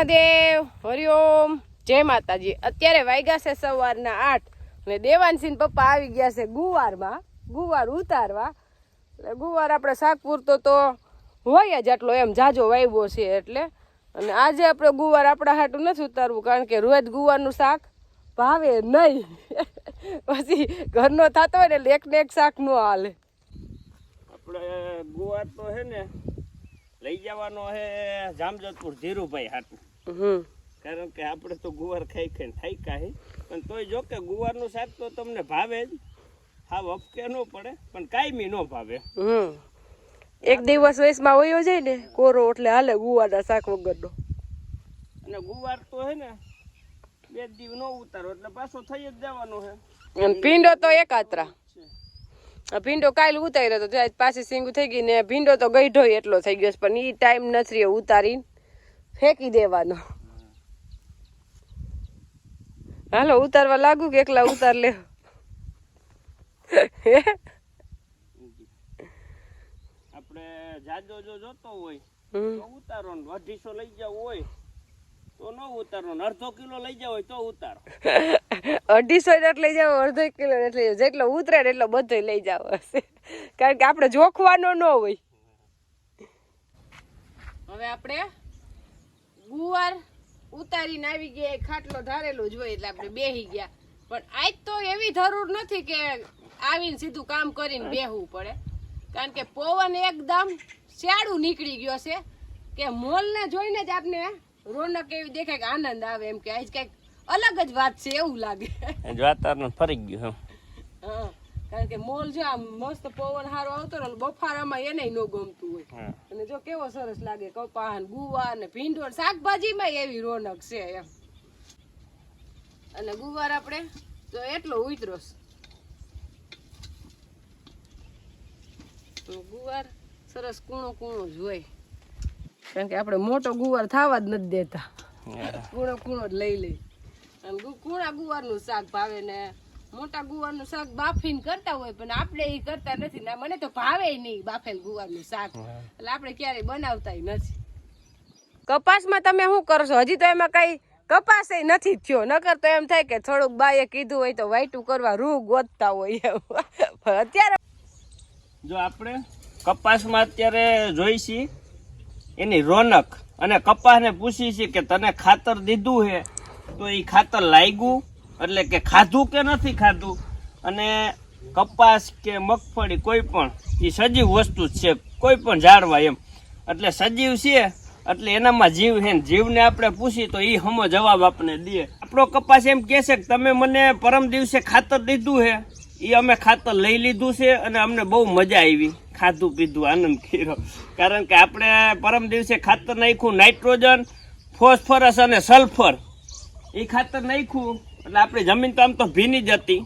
મહાદેવ હરિઓમ જય માતાજી. અત્યારે વાગ્યા છે સવારના આઠ. અને દેવાનસિંહ પપ્પા આવી ગયા છે ગુવારમાં. ગુવાર ઉતારવા. એટલે ગુવાર આપણે શાક પૂરતો તો હોય જ આટલો એમ જાજો વાવ્યો છે એટલે. અને આજે આપણે ગુવાર આપણા હાટું નથી ઉતારવું કારણ કે રોજ ગુવારનું શાક ભાવે નહીં. પછી ઘરનો થતો હોય ને એક ને એક શાક નો હાલે. આપણે ગુવાર તો હે ને લઈ જવાનો હે જામજોધપુર ધીરુભાઈ હાટું. કારણ કે આપણે તો ગુવાર ખાઈ ખાઈને થાય હે. પણ તોય જો કે ગુવારનું શાક તો તમને ભાવે જ. હા વપકે ન પડે પણ કાયમી ન ભાવે. હમ. એક દિવસ વયસમાં વયો જાય ને કોરો એટલે હાલે ગુવારના શાક વગરનો. અને ગુવાર તો હે ને બે દીવ નો ઉતારો એટલે પાછો થઈ જ જવાનો હે. અને ભીંડો તો એકાત્રા ભીંડો કાલ ઉતાર્યો તો પાછી સિંગ થઈ ગઈ ને ભીંડો તો ગઈઢો એટલો થઈ ગયો પણ એ ટાઈમ નથી રહ્યો ઉતારીને. ફેંકી દેવાનો. હાલો ઉતારવા લાગુ કે એકલા ઉતાર લે? આપણે જાજો જો જોતો હોય. તો ઉતારો ને અઢીસો લઈ જાવ હોય તો ન ઉતારો ને અડધો કિલો લઈ જાવ હોય તો ઉતારો. અઢીસો એટલે લઈ જાવ અડધો કિલો એટલે જેટલો ઉતરે ને એટલો બધો લઈ જાવ હશે કારણ કે આપણે જોખવાનો ન હોય. હવે આપણે ગુવાર ઉતારીને આવી ગયા ખાટલો ધારેલો જ હોય એટલે આપણે બેહી ગયા. પણ આજ તો એવી જરૂર નથી કે આવીને સીધું કામ કરીને બેહવું પડે. કારણ કે પવન એકદમ શિયાળું નીકળી ગયો છે કે મોલને જોઈને જ આપને રોનક એવી દેખાય કે આનંદ આવે એમ કે આજ કંઈક અલગ જ વાત છે એવું લાગે. વાતાવરણ ફરી ગયું હા. કારણ કે મોલ જો આમ મસ્ત પવન હારો આવતો ને બફારામાં એને ન ગમતું હોય. અને જો કેવો સરસ લાગે કપા ને ગુવા ને ભીંડો શાકભાજીમાં એવી રોનક છે એમ. અને ગુવાર આપણે તો એટલો ઉતરો ગુવાર સરસ કૂણો કૂણો જ હોય. કારણ કે આપણે મોટો ગુવાર થવા જ નથી દેતા. કૂણો કૂણો જ લઈ લઈ અને ગુ- કૂણા ગુવારનું શાક ભાવે ને મોટા ગુવારનું શાક બાફીને કરતા હોય પણ આપણે એ કરતા નથી. ના મને તો ભાવે નહીં બાફેલ ગુવારનું શાક. એટલે આપણે ક્યારેય બનાવતાય નથી. કપાસમાં તમે શું કરશો? હજી તો એમાં કઈ કપાસ નથી થયો. નકર તો એમ થાય કે થોડુંક બાએ કીધું હોય તો વાઈટું કરવા રૂ ગોતતા હોય પણ અત્યારે જો આપણે કપાસમાં અત્યારે જોઈશી એની રોનક. અને કપાસને પૂછી છે કે તને ખાતર દીધું છે તો એ ખાતર લાગ્યું? એટલે કે ખાધું કે નથી ખાધું અને કપાસ કે મગફળી કોઈ પણ, એ સજીવ વસ્તુ જ છે, કોઈ પણ ઝાડવા એમ. એટલે સજીવ છે, એટલે એનામાં જીવ છે જીવને આપણે પૂછી તો એ હમો જવાબ આપણે દે. આપણો કપાસ એમ કહે છે કે તમે મને પરમ દિવસે ખાતર દીધું છે એ અમે ખાતર લઈ લીધું છે અને અમને બહુ મજા આવી. ખાધું પીધું, આનંદ કર્યો. કારણ કે આપણે પરમ દિવસે ખાતર નાખ્યું, નાઇટ્રોજન, ફોસ્ફરસ અને સલ્ફર. એ ખાતર નાખ્યું એટલે આપણી જમીન તો આમ તો ભીની જ હતી.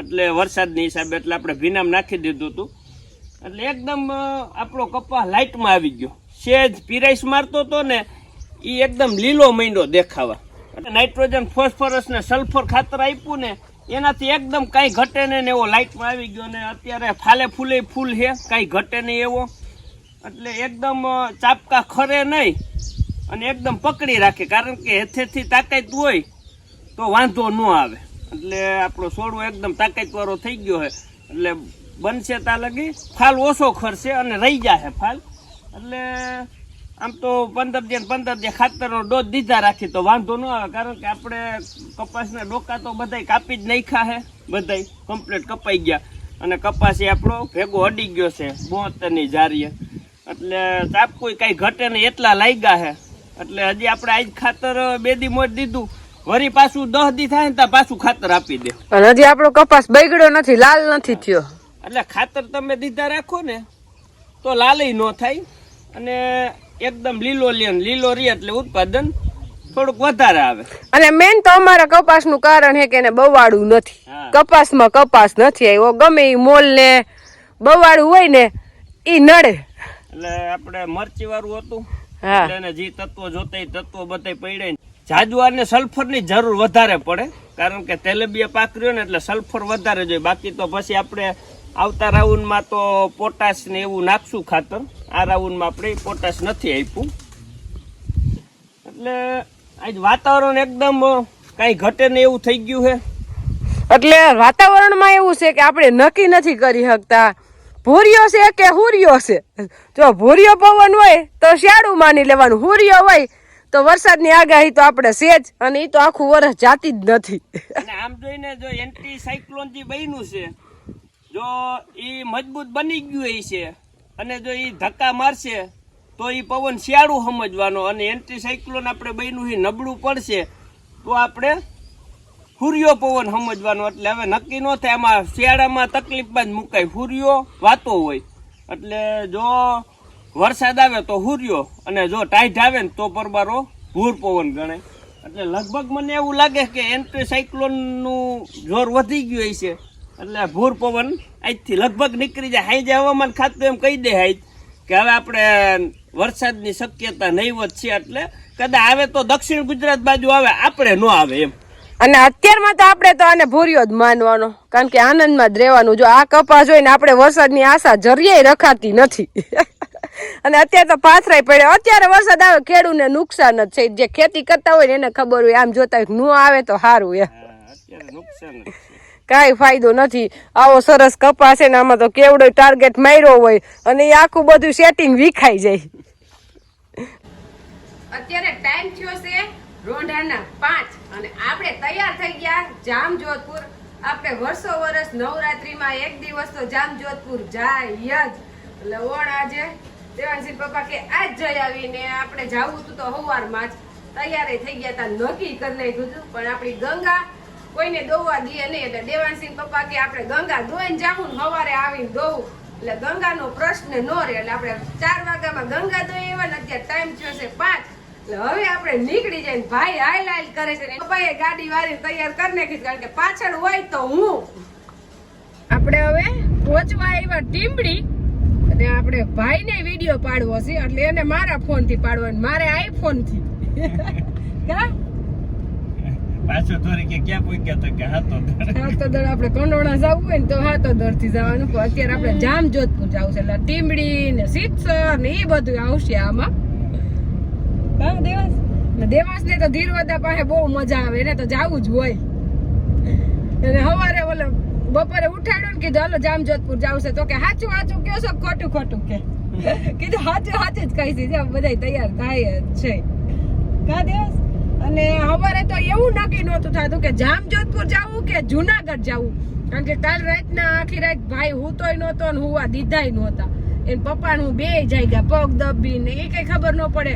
એટલે વરસાદની હિસાબે એટલે આપણે ભીનામાં નાખી દીધું હતું. એટલે એકદમ આપણો કપા લાઇટમાં આવી ગયો. સેજ પીરાઈસ મારતો હતો ને એ એકદમ લીલો મહિનો દેખાવા. એટલે નાઇટ્રોજન, ફોસ્ફરસ ને સલ્ફર ખાતર આપ્યું ને, એનાથી એકદમ કાંઈ ઘટે નહીં ને એવો લાઇટમાં આવી ગયો ને, અત્યારે ફાલે ફૂલે ફૂલ છે કાંઈ ઘટે નહીં એવો. એટલે એકદમ ચાપકા ખરે નહીં અને એકદમ પકડી રાખે, કારણ કે હેથેથી તાકાત હોય તો વાંધો ન આવે. એટલે આપણો સોડું એકદમ તાકાતવાળો થઈ ગયો છે. એટલે બનશે ત્યાં લગી. ફાલ ઓછો ખરશે અને રહી જશે ફાલ. એટલે આમ તો પંદર દે પંદર દે ખાતરનો ડોઝ દીધા રાખી તો વાંધો ન આવે. કારણ કે આપણે કપાસના ડોકા તો બધાય કાપી જ નાખ્યા છે. બધાય કમ્પ્લીટ કપાઈ ગયા. અને કપાસ એ આપણો ભેગો અડી ગયો છે, બોતરની જારીએ. એટલે ચાપકું કાંઈ ઘટે નહીં, એટલા લાગ્યા છે. એટલે હજી આપણે આજ ખાતર બે દી મોટ દીધું. વળી પાછું દહ દી થાય ને પાછું ખાતર આપી દે. અને હજી આપણો કપાસ બગડ્યો નથી લાલ નથી થયો. એટલે ખાતર તમે દીધા રાખો ને તો લાલય ન થાય. અને એકદમ લીલો લે લીલો રે એટલે ઉત્પાદન થોડુંક વધારે આવે. અને મેન તો અમારા કપાસનું કારણ છે કે એને બવાડું નથી. કપાસમાં કપાસ નથી આવ્યો ગમે એ મોલ ને બવાડું હોય ને એ નડે. એટલે આપણે મરચી વાળું હતું. હા. એને જે તત્વો જોતા એ તત્વો બધા પડ્યા ને જાજુઆર ને સલ્ફરની જરૂર વધારે પડે. કારણ કે તેલેબિયા પાક ને એટલે સલ્ફર વધારે જોઈએ. બાકી તો પછી આપણે આવતા રાઉન્ડમાં તો પોટાશ ને એવું નાખશું ખાતર. આ રાઉન્ડમાં આપણે પોટાશ નથી આપ્યું. એટલે આજ વાતાવરણ એકદમ કઈ ઘટે ને એવું થઈ ગયું છે. એટલે વાતાવરણમાં એવું છે કે આપણે નક્કી નથી કરી શકતા. ભૂરિયો છે કે હુરિયો છે? જો ભૂરિયો પવન હોય તો શિયાળું માની લેવાનું. હુરિયો હોય તો વરસાદની આગાહી તો આપણે છે જ, અને એ તો આખું વરસ જાતી જ નથી. આમ જોઈને જો એન્ટી સાયક્લોન જે બન્યું છે, જો એ મજબૂત બની ગયું એ છે, અને જો એ ધક્કા મારશે, તો એ પવન શિયાળું સમજવાનો, અને એન્ટી સાયક્લોન આપણે બન્યું એ નબળું પડશે, તો આપણે હુરિયો પવન સમજવાનો. એટલે હવે નક્કી ન થાય, આમાં શિયાળામાં તકલીફમાં જ મુકાય. હુરિયો વાતો હોય. એટલે જો વરસાદ આવે તો હુર્યો અને જો ટાઈટ આવે ને તો પરબારો ભૂર પવન ગણાય એટલે લગભગ મને એવું લાગે કે એન્ટી સાયક્લોનનું જોર વધી ગયું છે એટલે ભૂર પવન આજથી લગભગ નીકળી જાય. હાઈ હવામાન ખાતું એમ કહી દે હાઈ કે હવે આપણે વરસાદની શક્યતા નહીવત છે. એટલે કદાચ આવે તો દક્ષિણ ગુજરાત બાજુ આવે, આપણે ન આવે એમ. અને અત્યારમાં તો આપણે તો આને ભૂર્યો જ માનવાનો. કારણ કે આનંદમાં જ રહેવાનું. જો આ કપા જોઈને આપણે વરસાદની આશા જરિયાય રખાતી નથી. અને અત્યારે તો પાથરાય પડે અત્યારે વરસાદ આવે ખેડૂને નુકસાન જ છે. જે ખેતી કરતા હોય ને એને ખબર હોય આમ જોતા હોય ન આવે તો સારું એ હા, અત્યારે નુકસાન જ છે. કાંઈ ફાયદો નથી. આવો સરસ કપાસ છે ને આમાં તો કેવડો ટાર્ગેટ માર્યો હોય અને એ આખું બધું સેટિંગ વિખાઈ જાય. અત્યારે ટાઈમ થયો છે રોંઢાના પાંચ અને આપણે તૈયાર થઈ ગયા જામજોધપુર. આપણે વર્ષો વર્ષ નવરાત્રીમાં એક દિવસ તો જામજોધપુર જાય જ. એટલે ઓણ આજે દેવાનસિંહ પપ્પા કે, આજ જઈ આવીને આપણે જવું હતું તો હવારમાં જ તૈયાર થઈ ગયા હતા નક્કી કરી નાખ્યું હતું, પણ આપણી ગંગા કોઈને દોવા દે નહીં. એટલે દેવાંશી પપ્પા કે, આપણે ગંગા દોઈને જાવું ને આવીને દોવું. એટલે ગંગાનો પ્રશ્ન ન રહે, એટલે આપણે ચાર વાગ્યામાં ગંગા દોઈ એવા ને અત્યારે ટાઈમ થયો છે પાંચ. હવે આપણે નીકળી જાય ને ભાઈ હાઈલ હાઈલ કરે છે પપ્પાએ ગાડી વાળી તૈયાર કરી નાખી કારણ કે પાછળ હોય તો હું. આપણે હવે પહોંચવા આવ્યા ટીમડી અને આપણે ભાઈને વીડિયો પાડવો છે એટલે એને મારા ફોનથી પાડવો મારે આઈફોનથી. પાછો થોડી કે ક્યાં પૂગ્યા તો કે હાથો હાથોદર આપણે કંડોળા જવું હોય ને તો હાથોદરથી જવાનું પણ અત્યારે આપણે જામ જોધપુર જવું છે એટલે ટીમડી ને સિત્સર ને એ બધું આવશે આમાં. હા દેવાસ દેવાસ ને તો ધીરવદા પાસે બહુ મજા આવે એને તો જવું જ હોય. અને સવારે ઓલો બપોરે ઉઠાડ્યો ને કીધું હાલો જામ જોધપુર જાવું છે. તો કે સાચું સાચું કયો છો? ખોટું ખોટું કે. કીધું સાચું સાચું જ કહી છે બધા તૈયાર થાય છે. કા દિવસ? અને અમારે તો એવું નક્કી નહોતું થતું કે જામજોધપુર જવું કે જુનાગઢ જવું. કારણ કે કાલ રાતના આખી રાત ભાઈ હું તોય નહોતો ને હું આ દીધાય નહોતા. એને પપ્પા હું બે જાય ગયા પગ દબી ને એ કઈ ખબર ન પડે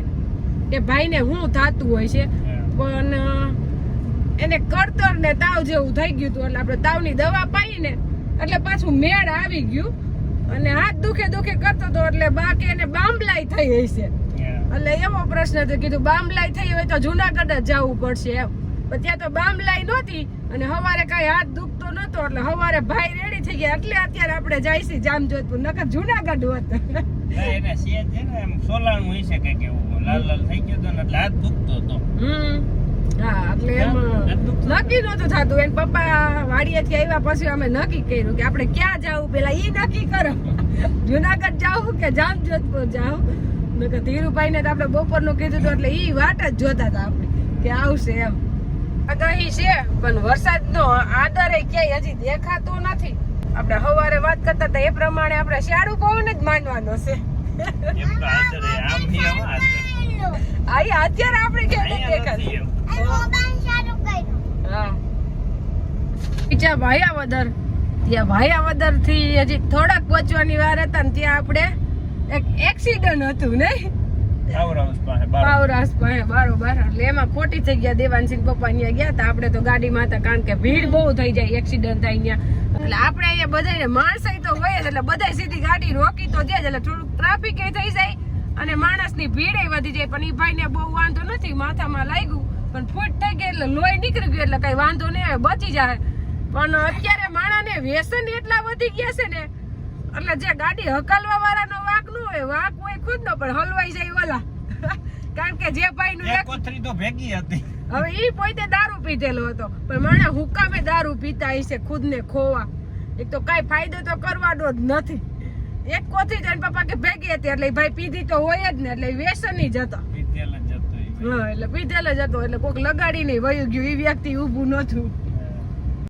કે ભાઈને શું થતું હોય છે. પણ એને કરતર ને તાવ જેવું થઈ ગયું હતું. એટલે આપણે તાવની દવા પાઈ ને એટલે પાછું મેળ આવી ગયું. અને હાથ દુખે દુખે કરતો હતો એટલે બાકી એને બાંબલાઈ થઈ હશે. એટલે એવો પ્રશ્ન હતો કીધું બામલાઈ થઈ હોય તો જુનાગઢ જ જવું પડશે એમ. પણ ત્યાં તો બામલાઈ નહોતી અને હવારે કઈ હાથ દુખતો નતો એટલે હવારે ભાઈ રેડી થઈ ગયા. એટલે અત્યારે આપણે જઈશી જામજોધપુર નકર જુનાગઢ હોત. એને સેજ છે ને એમ સોલાણું હશે કંઈક એવું. લાલ લાલ થઈ ગયો હતો ને એટલે હાથ દુખતો હતો. હા એટલે એમ નક્કી નહોતું થતું. એને પપ્પા વાડિયાથી આવ્યા પછી અમે નક્કી કર્યું કે આપણે ક્યાં જવું? પેલા એ નક્કી કરો. જુનાગઢ જાવું કે જામજોધપુર જાવું કહ્યું ધીરુભાઈ ને તો આપણે બપોરનું કીધું હતું એટલે એ વાટ જ જોતા હતા આપણે કે આવશે એમ. આગાહી છે પણ વરસાદનો આદર ક્યાંય હજી દેખાતો નથી. આપણે હવારે વાત કરતા હતા એ પ્રમાણે આપણે શિયાળુ પવન જ માનવાનો છે. એમ તો આદરે આમ થી આમ આદરે આ અત્યારે આપણે ક્યાં દેખાતું. બીજા ભાયાવદર ત્યાં ભાયાવદરથી હજી થોડાક પહોંચવાની વાર હતા ને ત્યાં આપણે એક એક્સિડન્ટ હતું નહીં ખોટી થઈ ગયા દેવાનસિંહ પપ્પા ત્યાં ગયા હતા. આપણે તો ગાડીમાં હતા કારણ કે ભીડ બહુ થઈ જાય એક્સિડન્ટ થાય ત્યાં. એટલે આપણે અહીંયા બધાને માણસાઈ તો હોય જ એટલે બધા સીધી ગાડી રોકી તો દે જ એટલે થોડુંક ટ્રાફિક થઈ જાય અને માણસની ભીડ વધી જાય. પણ એ ભાઈને બહુ વાંધો નથી માથામાં લાગ્યું. પણ ફૂટ થઈ ગઈ એટલે લોહી નીકળી ગયું એટલે કઈ વાંધો નહીં આવે બચી જાય. પણ અત્યારે માણાને વ્યસન એટલા વધી ગયા છે ને એટલે જે ગાડી હકાલવા વાળાનો વાંક ન હોય વાંક હોય ખુદ નો પણ હલવાઈ જાય ઓલા. કારણ કે જે ભાઈ નું એક કોથળી તો ભેગી હતી. હવે ઈ પોતે દારૂ પીધેલો હતો પણ માણા હુકામે દારૂ પીતા હશે ખુદ ને ખોવા. એક તો કઈ ફાયદો તો કરવાનો જ નથી. એક કોથી જઈને પપ્પા કે ભેગી હતી એટલે ભાઈ પીધી તો હોય જ ને એટલે વ્યસન જ હતો. હા, એટલે પીધેલ જ હતો, એટલે કોક લગાડી નહીં વયું ગયું એ વ્યક્તિ ઊભું નહોતું.